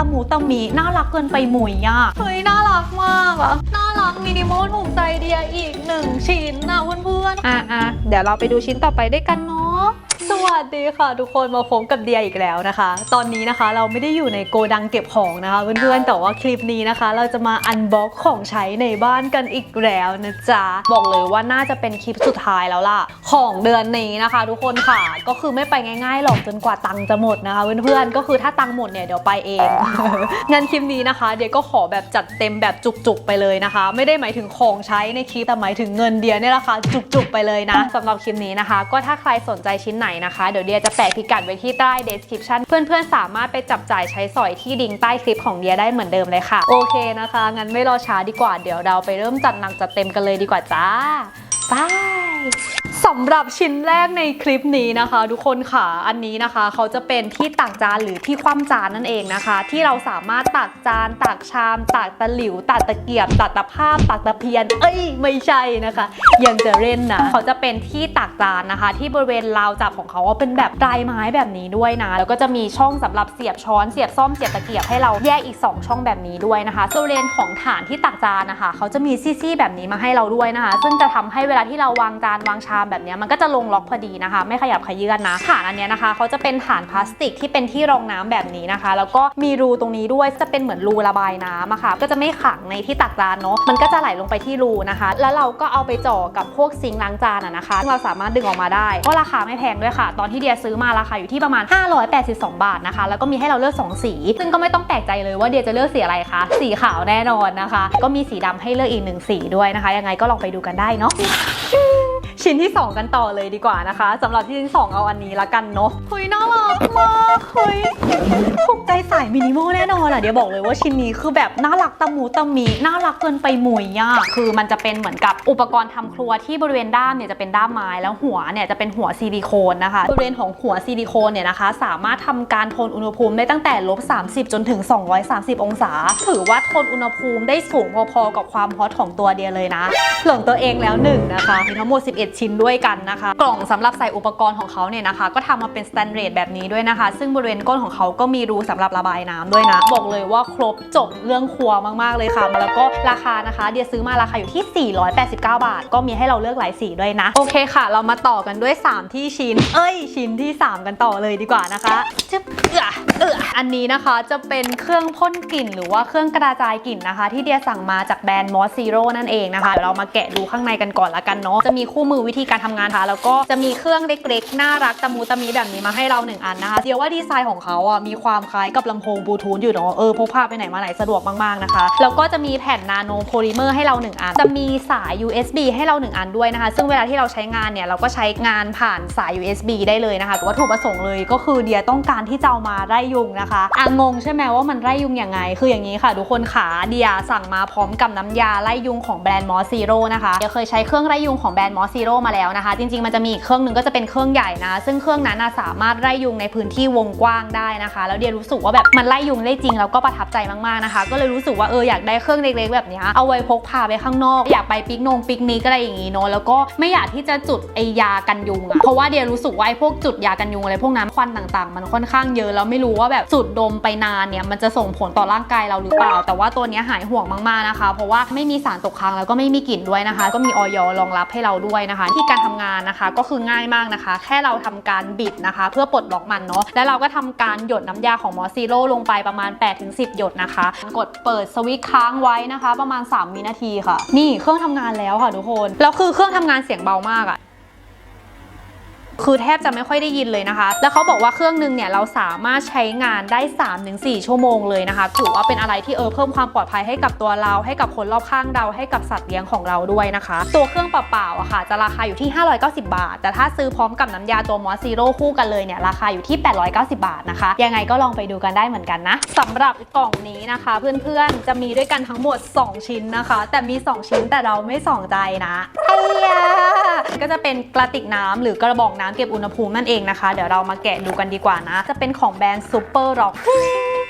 ตะหมูตะหมีน่ารักเกินไปหมุยอะเฮ้ยน่ารักมากอะน่า รักมินิมอลถูกใจเดียอีกหนึ่งชิ้นนะเพื่อนๆ อะอะเดี๋ยวเราไปดูชิ้นต่อไปด้วยกันเนาะ สวัสดีค่ะ ทุกคนมาพบกับเดียอีกแล้วนะคะ ตอนนี้นะคะเราไม่ได้อยู่ในโกดังเก็บของนะคะเพื่อนๆแต่ว่าคลิปนี้นะคะ เราจะมาอันบ็อกของใช้ในบ้านกันอีกแล้วนะจ๊ะบอกเลยว่าน่าจะเป็นคลิปสุดท้ายแล้วล่ะ ของเดือนนี้นะคะ ทุกคนค่ะก็คือไม่ไปง่ายๆหรอกจนกว่าตังค์จะหมดนะคะเพื่อนๆก็คือถ้าตังค์หมดเนี่ยเดี๋ยวไปเองงั้นคลิปนี้นะคะ เดียก็ขอแบบจัดเต็มแบบจุกๆไปเลยนะคะไม่ได้หมายถึงของใช้ในคลิปแต่หมายถึงเงินเดียเนี่ยแหละค่ะจุกๆไปเลยนะสำหรับคลิปนี้นะคะ ก็ถ้าใครสนใจชิ้นไหนนะคะเดี๋ยวเดียจะแปะพิกัดไว้ที่ใต้ description เพื่อนๆสามารถไปจับจ่ายใช้สอยที่ดิงใต้คลิปของเดียได้เหมือนเดิมเลยค่ะโอเคนะคะงั้นไม่รอช้าดีกว่าเดี๋ยวเราไปเริ่มจัดหนักจัดเต็มกันเลยดีกว่าจ้าไป สำหรับชิ้นแรกในคลิปนี้นะคะ ทุกคนค่ะอันนี้นะคะ เขาจะเป็นที่ตักจานหรือที่คว่ำจานนั่นเองนะคะ ที่เราสามารถตักจาน ตักชาม ตักตะหลิว ตักตะเกียบ ตักตะภาพ ตักตะเพียน เอ้ย ไม่ใช่นะคะ ยังจะเล่นนะเขาจะเป็นที่ตักจานนะคะ ที่บริเวณราวจับของเขาเป็นแบบปลายไม้แบบนี้ด้วยนะแล้วก็จะมีช่องสำหรับเสียบช้อนเสียบซ่อมเสียบตะเกียบให้เราแยกอีก 2 ช่องแบบนี้ด้วยนะคะบริเวณของฐานที่ตักจานนะคะ เขาจะมีซี่ๆแบบนี้มาให้เราด้วยนะคะ ซึ่งจะทำให้เวลาที่เราวางจานวางชามแบบเนี้มันก็จะลงล็อกพอดีนะคะ ไม่ขยับขยื่นนะฐานอันนี้นะคะเขาจะเป็นฐานพลาสติกที่เป็นที่รองน้ำแบบนี้นะคะ แล้วก็มีรูตรงนี้ด้วยจะเป็นเหมือนรูระบายน้ำอะค่ะ ก็จะไม่ขังในที่ตักจานเนาะมันก็จะไหลลงไปที่รูนะคะ แล้วเราก็เอาไปจ่อกับพวกซิงล้างจานอะนะคะซึ่งเราสามารถดึงออกมาได้ก็ราคาไม่แพงด้วยค่ะ ตอนที่เดียซื้อมาราคาอยู่ที่ประมาณ 582 บาทนะคะ แล้วก็มีให้เราเลือก 2 สี ซึ่งก็ไม่ต้องแปลกใจเลยว่าเดียจะเลือกสีอะไรคะสีขาวแน่นอนนะคะ ก็มีสีดำให้เลือกอีกหนึ่งสีด้วยนะคะ ยังไงก็ลองไปดูกันได้เนาะชิ้นที่2 กันต่อเลยดีกว่านะคะสำหรับที่ชิ้น2เอาอันนี้ละกันเนาะเฮ้ยน่ารักมากเฮ้ยถูกใจสายมินิมอลแน่นอนอะเดี๋ยวบอกเลยว่าชิ้นนี้คือแบบน่ารักตะหมูตะมีน่ารักเกินไปหมุยอะคือมันจะเป็นเหมือนกับอุปกรณ์ทำครัวที่บริเวณด้ามเนี่ยจะเป็นด้ามไม้แล้วหัวเนี่ยจะเป็นหัวซิลิโคนนะคะ บริเวณของหัวซิลิโคนเนี่ยนะคะ สามารถทำการทนอุณหภูมิได้ตั้งแต่ลบ30 จนถึง 230 องศา ถือว่าทนอุณหภูมิได้สูงพอๆกับความฮอตของตัวเดียเลยนะหลงตัวเองแล้วหนึ่งนะคะมีทั้งหมด 11 ชิ้นด้วยกันนะคะ กล่องสำหรับใส่อุปกรณ์ของเขาเนี่ยนะคะ ก็ทำมาเป็นสแตนเดร์ดแบบนี้ด้วยนะคะ ซึ่งบริเวณก้นของเขาก็มีรูสำหรับระบายน้ำด้วยนะ บอกเลยว่าครบจบเรื่องครัวมาก ๆ เลยค่ะ แล้วก็ราคานะคะ เดียซื้อมาราคาอยู่ที่ 489 บาท ก็มีให้เราเลือกหลายสีด้วยนะ โอเคค่ะ เรามาต่อกันด้วย 3 ที่ชิ้น เอ้ย ชิ้นที่ 3 กันต่อเลยดีกว่านะคะจึ๊บเอือเอืออันนี้นะคะจะเป็นเครื่องพ่นกลิ่น หรือว่าเครื่องกระจายกลิ่นนะคะ ที่เดียสั่งมาจากแบรนด์มอสซีโร่นั่นเองนะคะเดี๋ยวเรามาแกะดูข้างในกันก่อนละกันเนาะจะมีคู่มือวิธีการทำงานค่ะ แล้วก็จะมีเครื่องเล็กๆ น่ารักตะมูตะมีแบบนี้มาให้เราหนึ่งอันนะคะ เดียวว่าดีไซน์ของเขาอะมีความคล้ายกับลำโพงบลูทูธอยู่เนาะเออพกพาไปไหนมาไหนสะดวกมากๆนะคะ แล้วก็จะมีแผ่นนาโนโพลิเมอร์ให้เราหนึ่งอัน จะมีสาย USB ให้เราหนึ่งอันด้วยนะคะ ซึ่งเวลาที่เราใช้งานเนี่ยเราก็ใช้งานผ่านสาย USB ได้เลยนะคะแต่วัตถุประสงค์เลยก็คือเดียต้องการที่จะเอามาไล่ยุงนะคะอะงงใช่ไหมว่ามันไล่ยุงยังไง คืออย่างนี้ค่ะทุกคนขาเดียสั่งมาพร้อมกับน้ำยาไล่ยุงของแบรนด์มอสซีโร่นะคะเดียเคยใช้เครื่องไล่ยุงของแบรนด์มอสซีโร่มาแล้วนะคะ จริงๆมันจะมีอีกเครื่องหนึ่งก็จะเป็นเครื่องใหญ่นะ ซึ่งเครื่องนั้นสามารถไล่ยุงในพื้นที่วงกว้างได้นะคะ แล้วเดียรู้สึกว่าแบบมันไล่ยุงได้จริงแล้วก็ประทับใจมากๆนะคะ ก็เลยรู้สึกว่าเอออยากได้เครื่องเล็กๆแบบนี้เอาไว้พกพาไปข้างนอก อยากไปปิกนงปิกนิกอะไรอย่างงี้เนาะแล้วก็ไม่อยากที่จะจุดไอยากันยุงอะเพราะว่าเดียรู้สึกว่าไอพวกจุดยากันยุงอะไรพวกนั้นควันต่างๆ มันค่อนข้างเยอะแล้วไม่รู้ว่าแบบจุดดมไปนานเนี่ยมันจะส่งผลต่อร่างกายเราหรือเปล่า แต่ว่าตัวนี้หายห่วงมากๆนะคะ เพราะว่าไม่มีสารตกค้างแล้วก็ไม่มีกลิ่นด้วยนะคะ ก็มีออยรองรับให้เราด้วยนะคะที่การทำงานนะคะ ก็คือง่ายมากนะคะ แค่เราทำการบิดนะคะ เพื่อปลดล็อกมันเนาะแล้วเราก็ทำการหยดน้ำยาของมอสซีโร่ลงไปประมาณ 8-10 หยดนะคะ กดเปิดสวิตช์ค้างไว้นะคะ ประมาณ3วินาทีค่ะ นี่เครื่องทำงานแล้วค่ะทุกคนแล้วคือเครื่องทำงานเสียงเบามากอะ คือแทบจะไม่ค่อยได้ยินเลยนะคะ แล้วเขาบอกว่าเครื่องนึงเนี่ยเราสามารถใช้งานได้ 3-4 ชั่วโมงเลยนะคะ ถือว่าเป็นอะไรที่เออเพิ่มความปลอดภัยให้กับตัวเราให้กับคนรอบข้างเราให้กับสัตว์เลี้ยงของเราด้วยนะคะ ตัวเครื่องเปล่าๆอะค่ะ จะราคาอยู่ที่ 590 บาท แต่ถ้าซื้อพร้อมกับน้ำยาตัวมอสซีโร่คู่กันเลยเนี่ยราคาอยู่ที่ 890 บาทนะคะ ยังไงก็ลองไปดูกันได้เหมือนกันนะสำหรับกล่องนี้นะคะ เพื่อนๆจะมีด้วยกันทั้งหมด 2 ชิ้นนะคะ แต่มี 2 ชิ้นแต่เราไม่ส่องใจนะไอ้ยา ก็จะเป็นกระติกน้ำหรือกระบอกน้ำเก็บอุณหภูมินั่นเองนะคะ เดี๋ยวเรามาแกะดูกันดีกว่านะ จะเป็นของแบรนด์ซูเปอร์ร็อก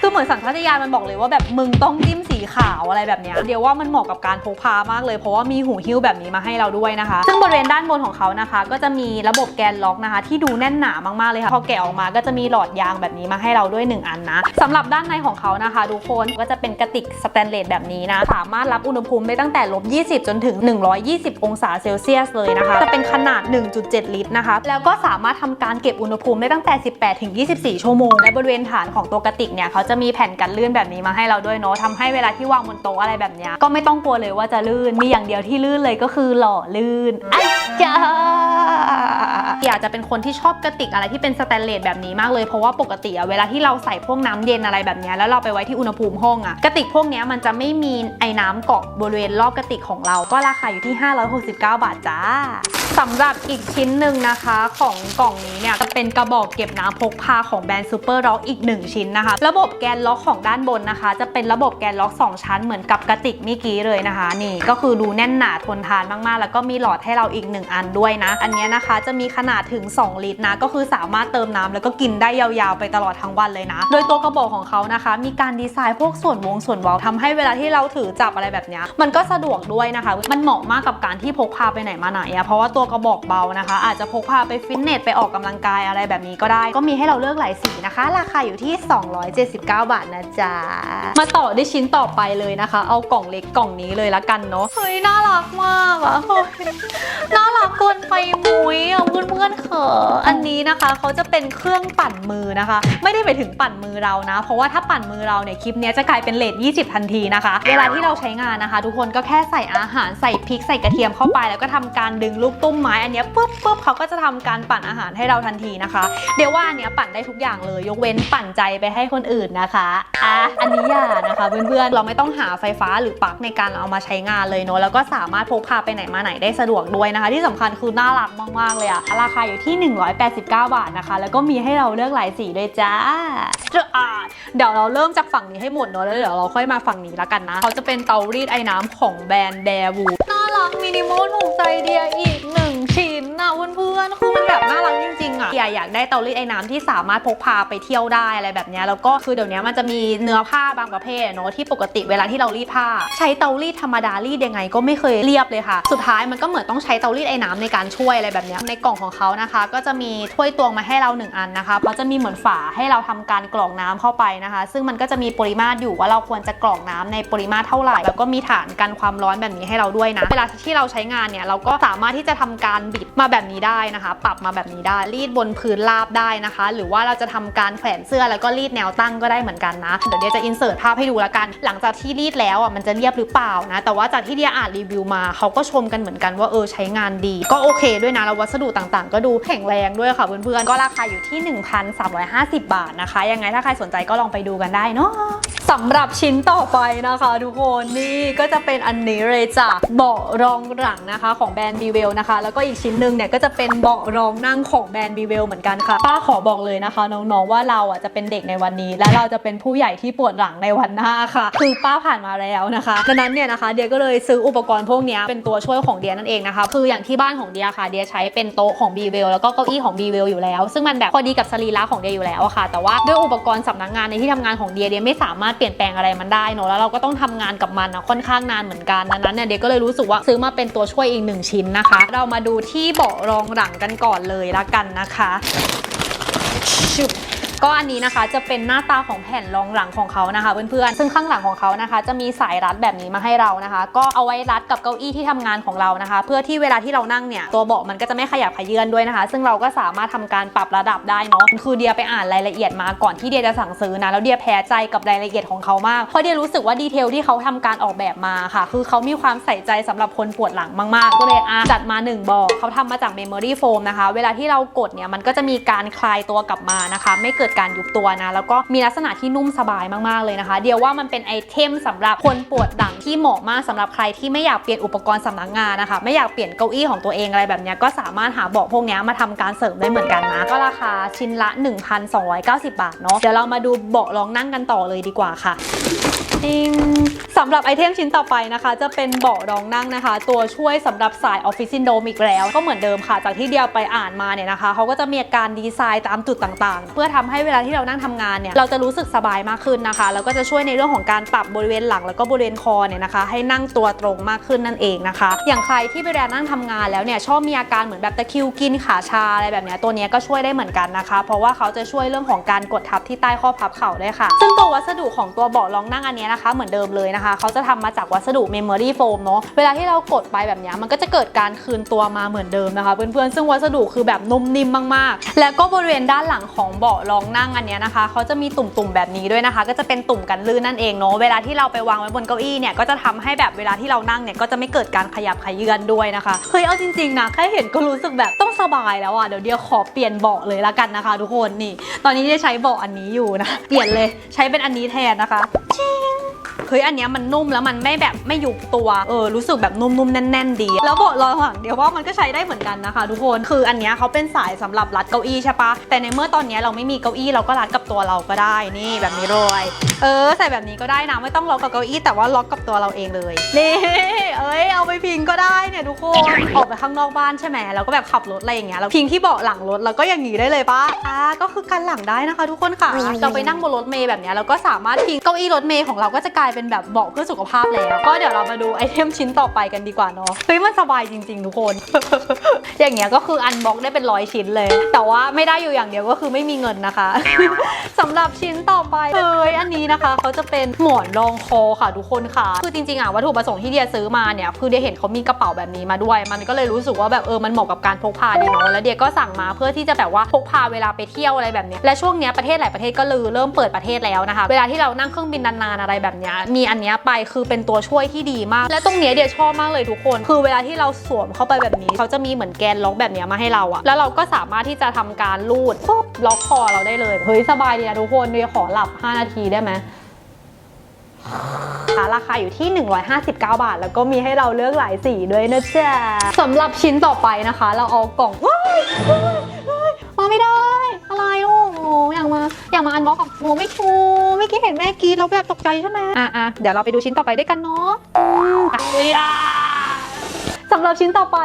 คือเหมือนสัญชาตญาณมันบอกเลยว่าแบบมึงต้องจิ้มสีขาวอะไรแบบเนี้ยเดี๋ยวว่ามันเหมาะกับการพกพามากเลย เพราะว่ามีหูหิ้วแบบนี้มาให้เราด้วยนะคะ ซึ่งบริเวณด้านบนของเขานะคะ ก็จะมีระบบแกนล็อกนะคะ ที่ดูแน่นหนามากๆเลยค่ะพอแกะออกมาก็จะมีหลอดยางแบบนี้มาให้เราด้วย 1 อันนะสำหรับด้านในของเขานะคะทุกคนก็จะเป็นกระติกสแตนเลสแบบนี้นะสามารถรับอุณหภูมิได้ตั้งแต่ลบ20 จนถึง 120 องศาเซลเซียสเลยนะคะจะเป็นขนาด 1.7 ลิตรนะคะแล้วก็สามารถทำการเก็บอุณหภูมิได้ตั้งแต่ 18 ถึง 24 ชั่วโมงและบริเวณฐานของตัวกระติกเนี่ยเขาจะมีแผ่นกันลื่นแบบนี้มาให้เราด้วยเนาะทำให้เวลาที่วางบนโต๊ะอะไรแบบนี้ก็ไม่ต้องกลัวเลยว่าจะลื่นมีอย่างเดียวที่ลื่นเลยก็คือหล่อลื่นไอ้จ้า อยากจะเป็นคนที่ชอบกระติกอะไรที่เป็นสแตนเลสแบบนี้มากเลยเพราะว่าปกติอะเวลาที่เราใส่พวกน้ำเย็นอะไรแบบนี้แล้วเราไปไว้ที่อุณหภูมิห้องอะกระติกพวกนี้มันจะไม่มีไอ้น้ำเกาะบริเวณรอบกระติกของเราก็ราคาอยู่ที่ 569 บาทจ้าสำหรับอีกชิ้นหนึ่งนะคะของกล่องนี้เนี่ยจะเป็นกระบอกเก็บน้ำพกพาของแบรนด์ซูเปอร์ล็อกอีก 1 ชิ้นนะคะ ระบบแกนล็อกของด้านบนนะคะ จะเป็นระบบแกนล็อก 2 ชั้นเหมือนกับกระติกเมื่อกี้เลยนะคะ นี่ก็คือดูแน่นหนาทนทานมากๆ แล้วก็มีหลอดให้เราอีก 1 อันด้วยนะ อันนี้นะคะจะมีขนาดถึง 2 ลิตรนะ ก็คือสามารถเติมน้ำแล้วก็กินได้ยาวๆไปตลอดทั้งวันเลยนะ โดยตัวกระบอกของเขานะคะ มีการดีไซน์พวกส่วนวงส่วนว้าทำให้เวลาที่เราถือจับอะไรแบบนี้มันก็สะดวกด้วยนะคะ มันเหมาะมากกับการที่พกพาไปไหนมาไหนอะเพราะว่าตัวกระบอกเบานะคะ อาจจะพกพาไปฟิตเนสไปออกกำลังกายอะไรแบบนี้ก็ได้ ก็มีให้เราเลือกหลายสีนะคะ ราคาอยู่ที่ 279 บาทนะจ๊ะมาต่อด้วยชิ้นต่อไปเลยนะคะ เอากล่องเล็กกล่องนี้เลยละกันเนาะเฮ้ยน่ารักมากอะเฮ้ยน่ารักเกินไปมุ้ยอะเพื่อนเพื่อนๆขออันนี้นะคะเขาจะเป็นเครื่องปั่นมือนะคะ ไม่ได้ไปถึงปั่นมือเรานะ เพราะว่าถ้าปั่นมือเราเนี่ยคลิปนี้จะกลายเป็นเลท20 ทันทีนะคะ เวลาที่เราใช้งานนะคะ ทุกคนก็แค่ใส่อาหารใส่พริกใส่กระเทียมเข้าไป แล้วก็ทำการดึงลูกตุ้มไม้อันนี้ปุ๊บปุ๊บเขาก็จะทำการปั่นอาหารให้เราทันทีนะคะ เดี๋ยวว่าอันนี้ปั่นได้ทุกอย่างเลย ยกเว้นปั่นใจไปให้คนอื่นนะคะอะอันนี้อย่านะคะเพื่อนๆเราไม่ต้องหาไฟฟ้าหรือปลั๊กในการเอามาใช้งานเลยเนอะแล้วก็สามารถพกพาไปไหนมาไหนได้สะดวกด้วยนะคะ ที่สำคัญคือน่ารักมากๆเลยอะราคาอยู่ที่ 189 บาทนะคะ แล้วก็มีให้เราเลือกหลายสีด้วยจ้าเดี๋ยวเราเริ่มจากฝั่งนี้ให้หมดเนาะแล้วเดี๋ยวเราค่อยมาฝั่งนี้ละกันนะ เขาจะเป็นเตารีดไอ้น้ำของแบรนด์เดวูน่ารักมินิมอลถูกใจเดียอีกหนึ่งชิ้นนะเพื่อนๆคือ แบบน่ารักจริงๆอะอยากอยากได้เตารีดไอ้น้ำที่สามารถพกพาไปเที่ยวได้อะไรแบบนี้แล้วก็คือเดี๋ยวนี้มันจะมีเนื้อผ้าบางประเภทเนอะที่ปกติเวลาที่เรารีดผ้า ใช้เตารีดธรรมดารีดยังไงก็ไม่เคยเรียบเลยค่ะ สุดท้ายมันก็เหมือนต้องใช้เตารีดไอ้น้ำในการช่วยอะไรแบบนี้ในกล่องของเขานะคะ ก็จะมีถ้วยตวงมาให้เราหนึ่งอันนะคะเขาจะมีเหมือนฝาให้เราทำการกรองน้ำเข้าไปนะคะ ซึ่งมันก็จะมีปริมาตรอยู่ว่าเราควรจะกรองน้ำในปริมาตรเท่าไหร่ แล้วก็มีฐานกันความร้อนแบบนี้ให้เราด้วยนะ เวลาที่เราใช้งานเนี่ยเราก็สามารถที่จะทำการบิดมาแบบนี้ได้นะคะ ปรับมาแบบนี้ได้ รีดบนพื้นราบได้นะคะ หรือว่าเราจะทำการแขวนเสื้อแล้วก็รีดแนวตั้งก็ได้เหมือนกันนะ เดี๋ยวเดียจะอินเสิร์ตภาพให้ดูแล้วกัน หลังจากที่รีดแล้วอะมันจะเรียบหรือเปล่านะ แต่ว่าจากที่เดียอ่านรีวิวมาเขาก็ชมกันเหมือนกันว่าเออใช้งานดี ก็โอเคด้วยนะแล้ววัสดุต่างๆ ก็ดูแข็งแรงด้วยค่ะเพื่อนๆก็ราคาอยู่ที่ 1,350 บาทนะคะ ยังไงถ้าใครสนใจก็ลองไปดูกันได้เนาะสำหรับชิ้นต่อไปนะคะทุกคนนี่ก็จะเป็นอันนี้เลยจ้ะเบาะรองหลังนะคะ ของแบรนด์บีเวลนะคะ แล้วก็อีกชิ้นหนึ่งเนี่ยก็จะเป็นเบาะรององนั่งของแบรนด์บีเวลเหมือนกันค่ะป้าขอบอกเลยนะคะ น้องๆว่าเราอะจะเป็นเด็กในวันนี้ และเราจะเป็นผู้ใหญ่ที่ปวดหลังในวันหน้าค่ะ คือป้าผ่านมาแล้วนะคะดังนั้นเนี่ยนะคะเดียก็เลยซื้ออุปกรณ์พวกนี้เป็นตัวช่วยของเดียนั่นเองนะคะคืออย่างที่บ้านของเดียค่ะเดียใช้เป็นโต๊ะของบีเวลแล้วก็เก้าอี้ของบีเวลอยู่แล้ว ซึ่งมันแบบพอดีกับสรีระของเดียอยู่แล้วอะค่ะ แต่ว่าด้วยอุปกรณ์สำนักงานในที่ทำงานของเดียเดียไม่สามารถเปลี่ยนแปลงอะไรมันได้เนอะแล้วเราก็ต้องทำงานกับมันนะค่อนข้างนานเหมือนกันดังนั้นเนี่ยเดียก็เลยรู้สึกว่าซื้อมาเป็นตัวช่วยอีกหนึ่งชิ้นนะคะ เรามาดูที่เบาะรองหลังกันก่อนเลยละกันนะคะชุบ ก็อันนี้นะคะจะเป็นหน้าตาของแผ่นรองหลังของเขานะคะเพื่อนๆซึ่งข้างหลังของเขานะคะ จะมีสายรัดแบบนี้มาให้เรานะคะ ก็เอาไว้รัดกับเก้าอี้ที่ทำงานของเรานะคะ เพื่อที่เวลาที่เรานั่งเนี่ยตัวเบาะมันก็จะไม่ขยับขยื่นด้วยนะคะ ซึ่งเราก็สามารถทำการปรับระดับได้เนาะคือเดียไปอ่านรายละเอียดมาก่อนที่เดียจะสั่งซื้อนะแล้วเดียแพ้ใจกับรายละเอียดของเขามากเพราะเดียรู้สึกว่าดีเทลที่เขาทำการออกแบบมาค่ะ คือเขามีความใส่ใจสำหรับคนปวดหลังมากๆ ก็เลยอะจัดมา1เบาะเขาทำมาจากเมมโมรี่โฟมนะคะ เวลาที่เรากดเนี่ยมันก็จะมีการคลายตัวกลับมานะคะ ไม่เกิดการยุบตัวนะ แล้วก็มีลักษณะที่นุ่มสบายมากๆเลยนะคะ เดียวว่ามันเป็นไอเทมสำหรับคนปวดหลังที่เหมาะมากสำหรับใครที่ไม่อยากเปลี่ยนอุปกรณ์สำนักงานนะคะ ไม่อยากเปลี่ยนเก้าอี้ของตัวเองอะไรแบบนี้ก็สามารถหาเบาะพวกนี้มาทำการเสริมได้เหมือนกันนะก็ราคาชิ้นละ 1,290 บาทเนาะเดี๋ยวเรามาดูเบาะรองนั่งกันต่อเลยดีกว่าค่ะ จริงสำหรับไอเทมชิ้นต่อไปนะคะ จะเป็นเบาะรองนั่งนะคะ ตัวช่วยสำหรับสายออฟฟิศซินโดมอีกแล้ว ก็เหมือนเดิมค่ะ จากที่เดียวไปอ่านมาเนี่ยนะคะเขาก็จะมีการดีไซน์ตามจุดต่างๆ เพื่อทำให้เวลาที่เรานั่งทำงานเนี่ยเราจะรู้สึกสบายมากขึ้นนะคะ แล้วก็จะช่วยในเรื่องของการปรับบริเวณหลังแล้วก็บริเวณคอเนี่ยนะคะ ให้นั่งตัวตรงมากขึ้นนั่นเองนะคะ อย่างใครที่เวลานั่งทำงานแล้วเนี่ยชอบมีอาการเหมือนแบบตะคิวกินขาชาอะไรแบบเนี้ยตัวนี้ก็ช่วยได้เหมือนกันนะคะ เพราะว่าเขาจะช่วยเรื่องของการกดทับที่ใต้ข้อพับเข่าได้ค่ะ ซึ่งตัววัสดุของตัวเบาะรองนั่งอันนี้นะคะ เหมือนเดิมเลยนะคะเขาจะทำมาจากวัสดุเมมโมรี่โฟมเนาะเวลาที่เรากดไปแบบนี้มันก็จะเกิดการคืนตัวมาเหมือนเดิมนะคะ เพื่อนๆซึ่งวัสดุคือแบบนุ่มนิ่มมากๆ แล้วก็บริเวณด้านหลังของเบาะรองนั่งอันนี้นะคะเขาจะมีตุ่มๆแบบนี้ด้วยนะคะ ก็จะเป็นตุ่มกันลื่นนั่นเองเนาะเวลาที่เราไปวางไว้บนเก้าอี้เนี่ยก็จะทำให้แบบเวลาที่เรานั่งเนี่ยก็จะไม่เกิดการขยับขยื่นด้วยนะคะเฮ้ยเอาจริงๆนะแค่เห็นก็รู้สึกแบบต้องสบายแล้วอะเดี๋ยวเดียวขอเปลี่ยนเบาะเลยละกันนะคะ ทุกคนนี่ ตอนนี้ได้ใช้เบาะอันนี้อยู่นะเปลี่ยนเลยใช้เป็นอันนี้แทนนะคะ เฮ้ยอันเนี้ยมันนุ่มแล้วมันไม่แบบไม่ยุบตัวเออรู้สึกแบบนุ่มๆแน่น ๆ ดี แล้วเบาะรองหลังเดี๋ยวว่ามันก็ใช้ได้เหมือนกันนะคะ ทุกคนคืออันเนี้ยเขาเป็นสายสำหรับรัดเก้าอี้ใช่ปะแต่ในเมื่อตอนเนี้ยเราไม่มีเก้าอี้เราก็รัดกับตัวเราก็ได้นี่แบบนี้เลยเออใส่แบบนี้ก็ได้นะไม่ต้องล็อกกับเก้าอี้แต่ว่าล็อกกับตัวเราเองเลยนี่เอ้ยเอาไปพิงก็ได้เนี่ยทุกคนออกไปข้างนอกบ้านใช่ไหมแล้วก็แบบขับรถอะไรอย่างเงี้ยเราพิงที่เบาะหลังรถแล้วก็อย่างนี้ได้เลยปะอ่าก็คือกันหลังได้นะคะ ทุกคนค่ะเราไปนั่งบนรถเมล์แบบเนี้ยเราก็สามารถพิงเก้าอี้รถเมล์ของเราก็จะกลายเป็นแบบเบาะเพื่อสุขภาพแล้ว ก็เดี๋ยวเรามาดูไอเทมชิ้นต่อไปกันดีกว่าเนาะเฮ้ยมันสบายจริง ๆ ทุกคน อย่างเงี้ยก็คืออันบ็อกได้เป็นร้อยชิ้นเลย แต่ว่าไม่ได้อยู่อย่างเดียวก็คือไม่มีเงินนะคะสำหรับชิ้นต่อไปเอ้ยอันนี้นะคะเขาจะเป็นหมอนรองคอค่ะทุกคนค่ะ คือจริงๆอะวัตถุประสงค์ที่เดียซื้อมาเนี่ยคือเดียเห็นเขามีกระเป๋าแบบนี้มาด้วย มันก็เลยรู้สึกว่าแบบเออมันเหมาะกับการพกพาดีเนาะแล้วเดียก็สั่งมาเพื่อที่จะแบบว่าพกพาเวลาไปเที่ยวอะไรแบบเนี้ยและช่วงเนี้ยประเทศหลายประเทศก็ลือเริ่มเปิดประเทศแล้วนะคะ เวลาที่เรานั่งเครื่องบินนานๆอะไรแบบเนี้ยมีอันเนี้ยไปคือเป็นตัวช่วยที่ดีมาก และตรงเนี้ยเดียชอบมากเลยทุกคน คือเวลาที่เราสวมเข้าไปแบบนี้เขาจะมีเหมือนแกนล็อกแบบเนี้ยมาให้เราอะแล้วเราก็สามารถที่จะทำการลูดปุ๊บล็อกคอเราได้เลยเฮ้ยสบายดีนะทุกคนเดียขอหลับ 5 นาทีได้ไหมราคาอยู่ที่ 159 บาท แล้วก็มีให้เราเลือกหลายสีด้วยนะจ๊ะสำหรับชิ้นต่อไปนะคะ เราเอากล่องว้ายว้ายว้ายมาไม่ได้ อะไรลูกโอ้อยากมาอยากมาอันบ็อกกับโมไม่ชูไม่คิดเห็นแม่กรีดเราแบบตกใจใช่ไหมอะอะเดี๋ยวเราไปดูชิ้นต่อไปด้วยกันเนาะอืมอะเอ้ยอะ สำหรับชิ้นต่อไป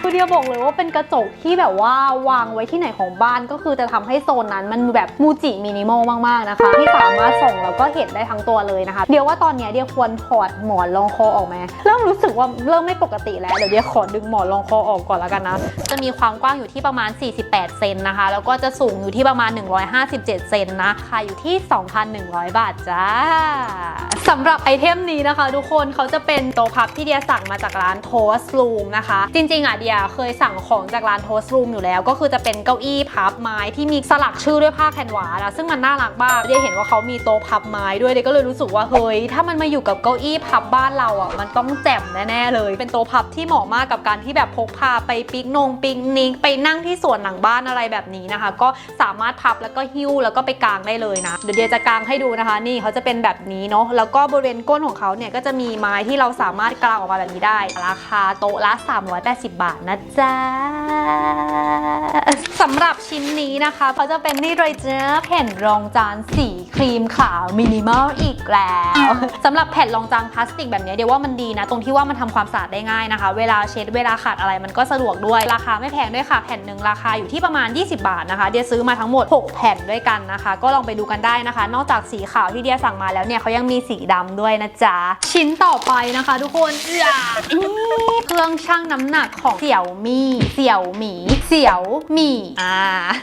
คือเดียบอกเลยว่าเป็นกระจกที่แบบว่าวางไว้ที่ไหนของบ้านก็คือจะทำให้โซนนั้นมันแบบมูจิมินิมอลมากๆนะคะ ที่สามารถส่งแล้วก็เห็นได้ทั้งตัวเลยนะคะ เดียวว่าตอนนี้เดียควรถอดหมอนรองคอออกไหมเริ่มรู้สึกว่าเริ่มไม่ปกติแล้วเดี๋ยวเดียขอดึงหมอนรองคอออกก่อนแล้วกันนะจะมีความกว้างอยู่ที่ประมาณ 48 เซนนะคะ แล้วก็จะสูงอยู่ที่ประมาณ 157 เซนนะค่าอยู่ที่ 2,100 บาทจ้าสำหรับไอเทมนี้นะคะ ทุกคนเขาจะเป็นโต๊ะพับที่เดียสั่งมาจากร้านโท Toast Room นะคะ จริงๆอะเดียเคยสั่งของจากร้าน Toast Room อยู่แล้ว ก็คือจะเป็นเก้าอี้พับไม้ที่มีสลักชื่อด้วยผ้าแคนวาสอะซึ่งมันน่ารักมากเดียเห็นว่าเขามีโต๊ะพับไม้ด้วยเดียก็เลยรู้สึกว่าเฮ้ยถ้ามันมาอยู่กับเก้าอี้พับบ้านเราอะมันต้องแจ่มแน่ๆเลย เป็นโต๊ะพับที่เหมาะมากกับการที่แบบพกพาไปปิกนงปิกนิกไปนั่งที่สวนหลังบ้านอะไรแบบนี้นะคะ ก็สามารถพับแล้วก็หิ้วแล้วก็ไปกางได้เลยนะเดี๋ยวเดียจะกางให้ดูนะคะ นี่เขาจะเป็นแบบนี้เนาะแล้วก็บริเวณก้นของเขาเนี่ยก็จะมีไม้ที่เราสามารถกางออกมาแบบนี้ได้ราคาโต๊ะละ 380 บาทนะจ๊ะสำหรับชิ้นนี้นะคะเขาจะเป็นนี่เลยเจ้าแผ่นรองจานสีครีมขาวมินิมอลอีกแล้วสำหรับแผ่นรองจานพลาสติกแบบนี้เดี๋ยวว่ามันดีนะ ตรงที่ว่ามันทำความสะอาดได้ง่ายนะคะ เวลาเช็ดเวลาขัดอะไรมันก็สะดวกด้วยราคาไม่แพงด้วยค่ะ แผ่นหนึ่งราคาอยู่ที่ประมาณ 20 บาทนะคะ เดียซื้อมาทั้งหมด 6 แผ่นด้วยกันนะคะ ก็ลองไปดูกันได้นะคะ นอกจากสีขาวที่เดียสั่งมาแล้วเนี่ยเขายังมีสีดำด้วยนะจ๊ะชิ้นต่อไปนะคะ ทุกคนเอื้อเครื่องชั่งน้ำหนักของเสี่ยวมี่เสี่ยวหมีเสี่ยวหมี่อ่า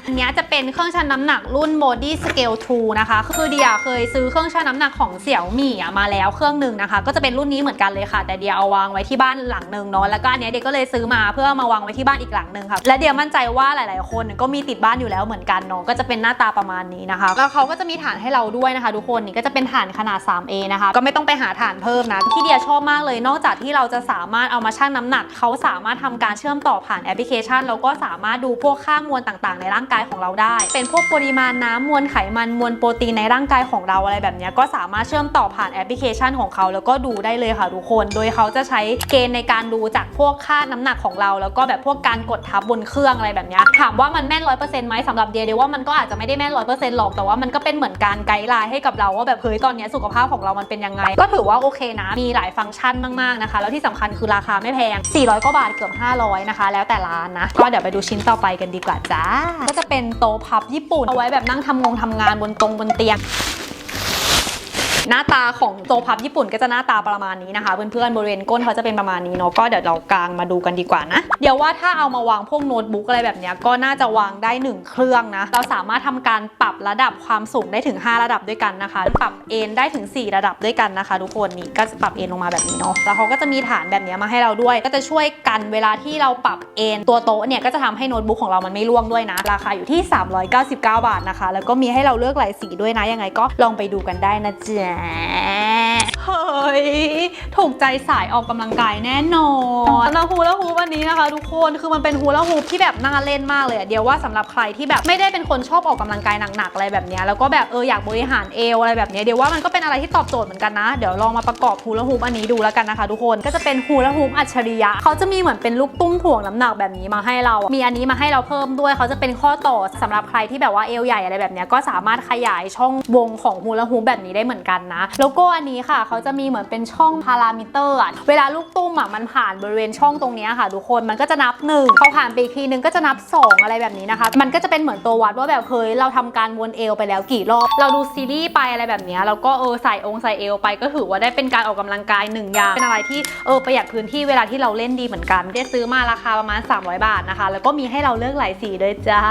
อันนี้จะเป็นเครื่องชั่งน้ำหนักรุ่น Body Scale 2นะคะ คือเดียเคยซื้อเครื่องชั่งน้ำหนักของเสี่ยวหมี่มาแล้วเครื่องหนึ่งนะคะ ก็จะเป็นรุ่นนี้เหมือนกันเลยค่ะ แต่เดียเอาวางไว้ที่บ้านหลังหนึ่งเนาะแล้วก็อันนี้เดียก็เลยซื้อมาเพื่อมาวางไว้ที่บ้านอีกหลังหนึ่งค่ะและเดียมั่นใจว่าหลาย ๆ คนก็มีติดบ้านอยู่แล้วเหมือนกันเนาะก็จะเป็นหน้าตาประมาณนี้นะคะแล้วเขาก็จะมีฐานให้เราด้วยนะคะ ทุกคนนี่ก็จะเป็นฐานขนาด 3A นะคะ ก็ไม่ต้องไปหาฐานเพิ่มนะที่เดียชอบมากเลยนอกจากที่เราจะสามารถเอามาชั่งน้ำหนัก เขาสามารถทำการเชื่อมต่อผ่านแอปพลิเคชัน แล้วก็สามารถดูพวกค่ามวลต่างๆ ในร่างกายของเราได้ เป็นพวกปริมาณน้ำมวลไขมันมวลโปรตีนในร่างกายของเราอะไรแบบนี้ก็สามารถเชื่อมต่อผ่านแอปพลิเคชันของเขา แล้วก็ดูได้เลยค่ะทุกคน โดยเขาจะใช้เกณฑ์ในการดูจากพวกค่าน้ำหนักของเรา แล้วก็แบบพวกการกดทับบนเครื่องอะไรแบบนี้ถามว่ามันแม่นร้อยเปอร์เซ็นต์ไหมสำหรับเดียเดียว่ามันก็อาจจะไม่ได้แม่นร้อยเปอร์เซ็นต์หรอกแต่ว่ามันก็เป็นเหมือนการไกด์ไลน์ให้กับเราว่าแบบเฮ้ยตอนนี้สุขภาพของเรามันเป็นยังไง ก็ถือว่าโอเคนะมีหลายฟังก์ชันมากๆนะคะ แล้วที่สำคัญคือราคาไม่แพง 400กว่าบาทเกือบ 500 นะคะ แล้วแต่ร้านนะ ก็เดี๋ยวไปดูชิ้นต่อไปกันดีกว่าจ้า ก็จะเป็นโต๊ะพับญี่ปุ่น เอาไว้แบบนั่งทำงงทำงานบนตรงบนเตียง หน้าตาของโตพับญี่ปุ่นก็จะหน้าตาประมาณนี้นะคะเพื่อนๆบริเวณก้นเขาจะเป็นประมาณนี้เนาะก็เดี๋ยวเรากางมาดูกันดีกว่านะเดี๋ยวว่าถ้าเอามาวางพวกโน้ตบุ๊กอะไรแบบนี้ก็น่าจะวางได้หนึ่งเครื่องนะเราสามารถทำการปรับระดับความสูงได้ถึง 5 ระดับด้วยกันนะคะ ปรับเอ็นได้ถึง 4 ระดับด้วยกันนะคะ ทุกคนนี่ก็จะปรับเอ็นลงมาแบบนี้เนาะแล้วเขาก็จะมีฐานแบบนี้มาให้เราด้วย ก็จะช่วยกันเวลาที่เราปรับเอ็นตัวโต๊ะเนี่ยก็จะทำให้โน้ตบุ๊กของเรามันไม่ร่วงด้วยนะ ราคาอยู่ที่ 399 บาทนะคะ แล้วก็มีให้เราเลือกหลายสีด้วยนะยังไงก็ลองไปดูกันได้นะจ๊ะ Yeah. ฮ้ย ถูกใจสายออกกำลังกายแน่นอนสำหรับฮูลาฮูปวันนี้นะคะ ทุกคนคือมันเป็นฮูลาฮูปที่แบบน่าเล่นมากเลยอะเดียวว่าสำหรับใครที่แบบไม่ได้เป็นคนชอบออกกำลังกายหนักๆอะไรแบบเนี้ยแล้วก็แบบเอออยากบริหารเอวอะไรแบบเนี้ยเดียวว่ามันก็เป็นอะไรที่ตอบโจทย์เหมือนกันนะ เดี๋ยวลองมาประกอบฮูลาฮูปอันนี้ดูแล้วกันนะคะ ทุกคนก็จะเป็นฮูลาฮูปอัจฉริยะเขาจะมีเหมือนเป็นลูกตุ้มถ่วงน้ำหนักแบบนี้มาให้เรา มีอันนี้มาให้เราเพิ่มด้วยเขาจะเป็นข้อต่อสำหรับใครที่แบบว่าเอวใหญ่อะไรแบบเนี้ยก็สามารถขยายช่องวงของฮูลาฮูปแบบนี้ได้เหมือนกันนะแล้วก็อันนี้ค่ะเขาจะมีเหมือนเป็นช่องพารามิเตอร์อะเวลาลูกตุ้มอะมันผ่านบริเวณช่องตรงนี้ค่ะทุกคนมันก็จะนับหนึ่งพอผ่านไปอีกทีนึงก็จะนับสองอะไรแบบนี้นะคะ มันก็จะเป็นเหมือนตัววัดว่าแบบเฮ้ยเราทำการวนเอวไปแล้วกี่รอบเราดูซีรีส์ไปอะไรแบบนี้แล้วก็เออใส่องค์ใส่เอวไปก็ถือว่าได้เป็นการออกกำลังกายหนึ่งอย่างเป็นอะไรที่เออประหยัดพื้นที่เวลาที่เราเล่นดีเหมือนกันได้ซื้อมาราคาประมาณ 300 บาทนะคะ แล้วก็มีให้เราเลือกหลายสีด้วยจ้า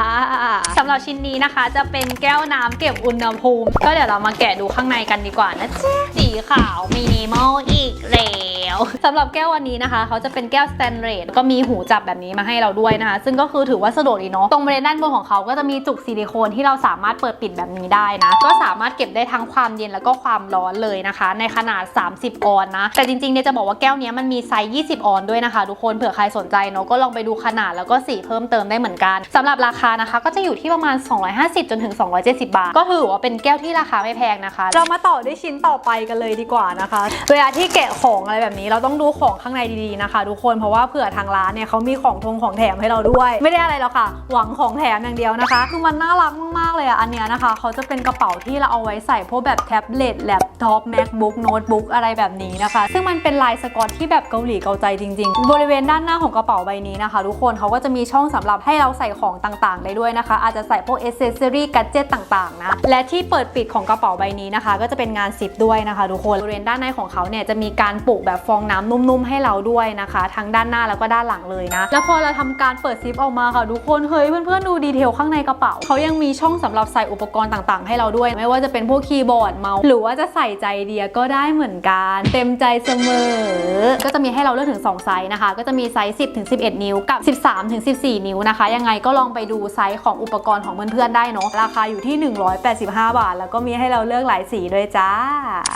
สำหรับชิ้นนี้นะคะ จะเป็นแก้วน้ำเก็บอุณหภูมิ ก็เดี๋ยวเรามาแกะดูข้างในกันดีกว่านะจ๊ะสีขาวมินิมอลอีกแล้ว สำหรับแก้ววันนี้นะคะเขาจะเป็นแก้วสแตนเลสก็มีหูจับแบบนี้มาให้เราด้วยนะคะ ซึ่งก็คือถือว่าสะดวกดีเนาะตรงบริเวณด้านบนของเขาก็จะมีจุกซิลิโคนที่เราสามารถเปิดปิดแบบนี้ได้นะ ก็สามารถเก็บได้ทั้งความเย็นแล้วก็ความร้อนเลยนะคะ ในขนาด 30 ออนนะ แต่จริงๆเนี่ยจะบอกว่าแก้วนี้มันมีไซส์20 ออนด้วยนะคะ ทุกคนเผื่อใครสนใจเนาะก็ลองไปดูขนาดแล้วก็สีเพิ่มเติมได้เหมือนกันสำหรับราคานะคะ ก็จะอยู่ที่ประมาณ 250จนถึง270 บาท ก็ถือว่าเป็นแก้วที่ราคาไม่แพงนะคะ เรามาต่อด้วยชิ้นต่อไปกันเลยดีกว่านะคะ เวลาที่แกะของอะไรแบบนี้เราต้องดูของข้างในดีๆนะคะ ทุกคนเพราะว่าเผื่อทางร้านเนี่ยเขามีของทงของแถมให้เราด้วย ไม่ได้อะไรหรอกค่ะ หวังของแถมอย่างเดียวนะคะ คือมันน่ารักมากๆเลยอะอันเนี้ยนะคะเขาจะเป็นกระเป๋าที่เราเอาไว้ใส่พวกแบบแท็บเล็ตแล็ปท็อป macbook โน้ตบุ๊กอะไรแบบนี้นะคะ ซึ่งมันเป็นลายสกอตที่แบบเกาหลีเกาใจจริง ๆ บริเวณด้านหน้าของกระเป๋าใบนี้นะคะ ทุกคนเขาก็จะมีช่องสำหรับให้เราใส่ของต่างๆ ได้ด้วยนะคะ อาจจะใส่พวก accessory gadget ต่างๆนะและที่เปิดปิดของกระเป๋าใบนี้นะคะ ก็จะเป็นงานซิปด้วยนะคะ ทุกคนบริเวณด้านในของเขาเนี่ยจะมีการปลูกแบบฟองน้ำนุ่มๆให้เราด้วยนะคะ ทั้งด้านหน้าแล้วก็ด้านหลังเลยนะ แล้วพอเราทำการเปิดซิปออกมาค่ะทุกคนเฮ้ยเพื่อนๆดูดีเทลข้างในกระเป๋าเขายังมีช่องสำหรับใส่อุปกรณ์ต่างๆ ให้เราด้วย ไม่ว่าจะเป็นพวกคีย์บอร์ดเมาส์หรือว่าจะใส่ใจเดียก็ได้เหมือนกัน เต็มใจเสมอ ก็จะมีให้เราเลือกถึง 2 ไซส์นะคะ ก็จะมีไซส์ 10ถึง11 นิ้วกับ 13ถึง14 นิ้วนะคะ ยังไงก็ลองไปดูไซส์ของอุปกรณ์ของเพื่อนๆได้เนาะราคาอยู่ที่ 185 บาท แล้วก็มีให้เราเลือกหลายสีด้วยจ้า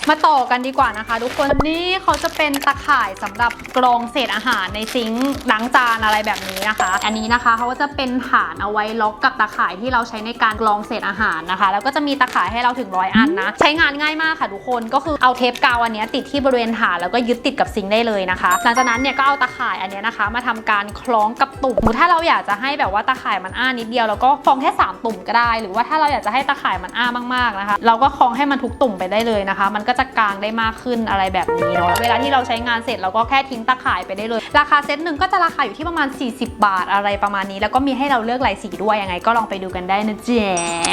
มาต่อกันดีกว่านะคะ ทุกคนนี่เขาจะเป็นตะข่ายสำหรับกรองเศษอาหารในซิงค์ล้างจานอะไรแบบนี้นะคะ อันนี้นะคะเขาก็จะเป็นฐานเอาไว้ล็อกกับตะข่ายที่เราใช้ในการกรองเศษอาหารนะคะ แล้วก็จะมีตะข่ายให้เราถึงร้อยอันนะ ใช้งานง่ายมากค่ะทุกคนก็คือเอาเทปกาวอันนี้ติดที่บริเวณฐานแล้วก็ยึดติดกับซิงค์ได้เลยนะคะ หลังจากนั้นเนี่ยก็เอาตะข่ายอันนี้นะคะ มาทำการคล้องกับตุ่มถ้าเราอยากจะให้แบบว่าตะข่ายมันอ้านิดเดียวแล้วก็คล้องแค่สามตุ่มก็ได้ หรือว่าถ้าเราอยากจะให้ตะข่ายมันอ้ามากๆนะคะ เราก็คล้องให้มันทุกตุ่มไปได้เลยนะคะ มันก็จะกางได้มากขึ้นอะไรแบบนี้เนาะเวลาที่เราใช้ใช้งานเสร็จเราก็แค่ทิ้งตะข่ายไปได้เลย ราคาเซตหนึ่งก็จะราคาอยู่ที่ประมาณ 40 บาทอะไรประมาณนี้ แล้วก็มีให้เราเลือกหลายสีด้วยยังไงก็ลองไปดูกันได้นะเจ๊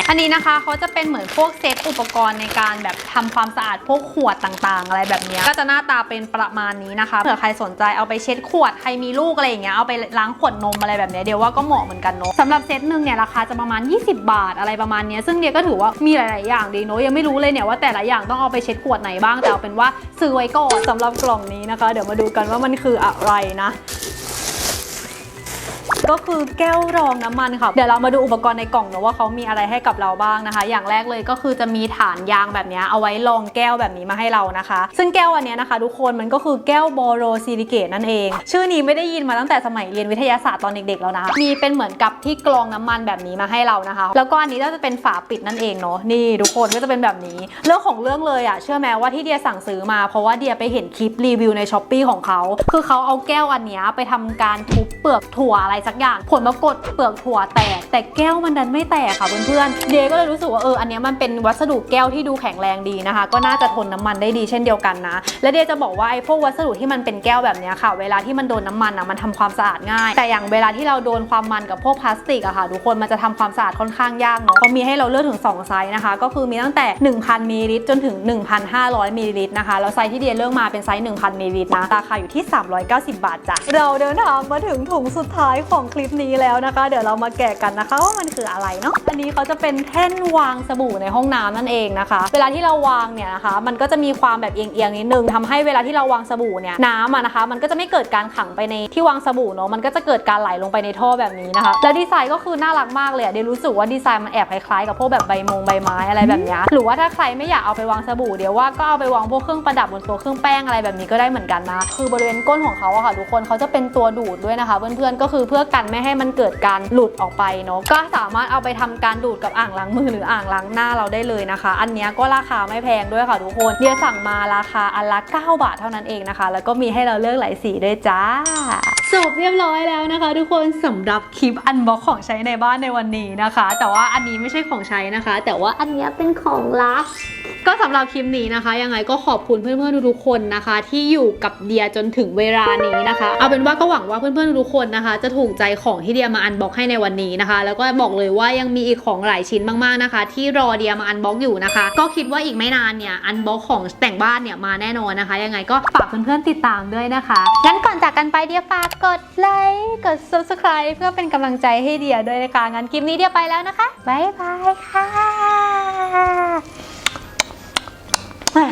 อันนี้นะคะเขาจะเป็นเหมือนพวกเซตอุปกรณ์ในการแบบทำความสะอาดพวกขวดต่างๆ อะไรแบบนี้ก็จะหน้าตาเป็นประมาณนี้นะคะเผื่อใครสนใจเอาไปเช็ดขวดใครมีลูกอะไรอย่างเงี้ยเอาไปล้างขวดนมอะไรแบบนี้เดี๋ยวว่าก็เหมาะเหมือนกันเนาะสำหรับเซตหนึ่งเนี่ยราคาจะประมาณ 20 บาทอะไรประมาณนี้ซึ่งเดียก็ถือว่ามีหลาย ๆ อย่างดีเนาะยังไม่รู้เลยเนี่ยว่าแต่ละอย่างต้องเอาไปเช็ดขวดไหนบ้างแต่เอาเป็นว่าซื้อไว้ก่อนสำหรับกล่องนี้นะคะ เดี๋ยวมาดูกันว่ามันคืออะไรนะ ก็คือแก้วรองน้ำมันค่ะเดี๋ยวเรามาดูอุปกรณ์ในกล่องเนอะว่าเขามีอะไรให้กับเราบ้างนะคะ อย่างแรกเลยก็คือจะมีฐานยางแบบนี้เอาไว้รองแก้วแบบนี้มาให้เรานะคะ ซึ่งแก้วอันนี้นะคะ ทุกคนมันก็คือแก้วบอโรซิลิเกตนั่นเอง ชื่อนี้ไม่ได้ยินมาตั้งแต่สมัยเรียนวิทยาศาสตร์ตอนเด็กๆแล้วนะมีเป็นเหมือนกับที่กรองน้ำมันแบบนี้มาให้เรานะคะ แล้วก็อันนี้ก็จะเป็นฝาปิดนั่นเองเนาะนี่ทุกคนก็จะเป็นแบบนี้ เรื่องของเรื่องเลยอะเชื่อไหมว่าที่เดียสั่งซื้อมาเพราะว่าเดียไปเห็นคลิปรีวิวในช้อปปีของเขาคือเขาเอาแก้วอันนี้ไปทำการทุบเปลือกถั่วอะไรสักอย่าง ผลปรากฏเปลือกถั่วแตก แต่แก้วมันดันไม่แตกค่ะเพื่อนๆ เดียก็เลยรู้สึกว่าเอออันนี้มันเป็นวัสดุแก้วที่ดูแข็งแรงดีนะคะ ก็น่าจะทนน้ำมันได้ดีเช่นเดียวกันนะ และเดียจะบอกว่าไอ้พวกวัสดุที่มันเป็นแก้วแบบนี้ค่ะ เวลาที่มันโดนน้ำมันอะมันทำความสะอาดง่าย แต่อย่างเวลาที่เราโดนความมันกับพวกพลาสติกอะค่ะทุกคนมันจะทำความสะอาดค่อนข้างยากเนาะเขามีให้เราเลือกถึง 2 ไซส์นะคะ ก็คือมีตั้งแต่ 1,000มิลลิลิตรจนถึง 1,500มิลลิลิตรนะคะแล้วไซส์ที่เดียเลือกมาเป็นไซส์1,000มิลลิลิตรนะราคาอยู่ที่ 390 บาทจ้ะเราเดินทางมาถึงถุงสุดท้ายของคลิปนี้แล้วนะคะ เดี๋ยวเรามาแกะกันนะคะว่ามันคืออะไรเนาะอันนี้เขาจะเป็นแท่นวางสบู่ในห้องน้ำนั่นเองนะคะ เวลาที่เราวางเนี่ยนะคะ มันก็จะมีความแบบเอียงๆนิดนึงทำให้เวลาที่เราวางสบู่เนี่ยน้ำอะนะคะ มันก็จะไม่เกิดการขังไปในที่วางสบู่เนาะมันก็จะเกิดการไหลลงไปในท่อแบบนี้นะคะแล้วดีไซน์ก็คือน่ารักมากเลยเดี๋ยวรู้สึกว่าดีไซน์มันแอบคล้ายๆกับพวกแบบใบมงใบไม้อะไรแบบนี้หรือว่าถ้าใครไม่อยากเอาไปวางสบู่เดี๋ยวว่าก็เอาไปวางพวกเครื่องประดับบนตัวเครื่องแป้งอะไรแบบนี้ก็ได้เหมือนกันนะคือบริเวณก้นของเขาอะค่ะทุกคนเขาจะเป็นตัวดูดด้วยนะคะ เพื่อนๆก็คือเพื่อกันไม่ให้มันเกิดการหลุดออกไปเนาะก็สามารถเอาไปทำการดูดกับอ่างล้างมือหรืออ่างล้างหน้าเราได้เลยนะคะ อันนี้ก็ราคาไม่แพงด้วยค่ะทุกคนเดียสั่งมาราคาอันละ9บาทเท่านั้นเองนะคะ แล้วก็มีให้เราเลือกหลายสีด้วยจ้า จบเรียบร้อยแล้วนะคะ ทุกคนสำหรับคลิปอันบ็อกของใช้ในบ้านในวันนี้นะคะ แต่ว่าอันนี้ไม่ใช่ของใช้นะคะ แต่ว่าอันนี้เป็นของลับก็สำหรับคลิปนี้นะคะ ยังไงก็ขอบคุณเพื่อนๆทุกๆคนนะคะ ที่อยู่กับเดียจนถึงเวลานี้นะคะ เอาเป็นว่าก็หวังว่าเพื่อนๆทุกคนนะคะ จะถูกใจของที่เดียมาอันบ็อกให้ในวันนี้นะคะ แล้วก็บอกเลยว่ายังมีอีกของหลายชิ้นมากๆนะคะ ที่รอเดียมาอันบ็อกอยู่นะคะ ก็คิดว่าอีกไม่นานเนี่ยอันบ็อกของแต่งบ้านเนี่ยมาแน่นอนนะคะ ยังไงก็ฝากเพื่อนๆติดตามด้วยนะคะงั้นก่อนจากกันไปเดียฝากกดไลค์กด subscribe เพื่อเป็นกำลังใจให้เดียด้วยนะคะงั้นคลิปนี้เดียไปแล้วนะคะบ๊ายบายค่ะ Ah.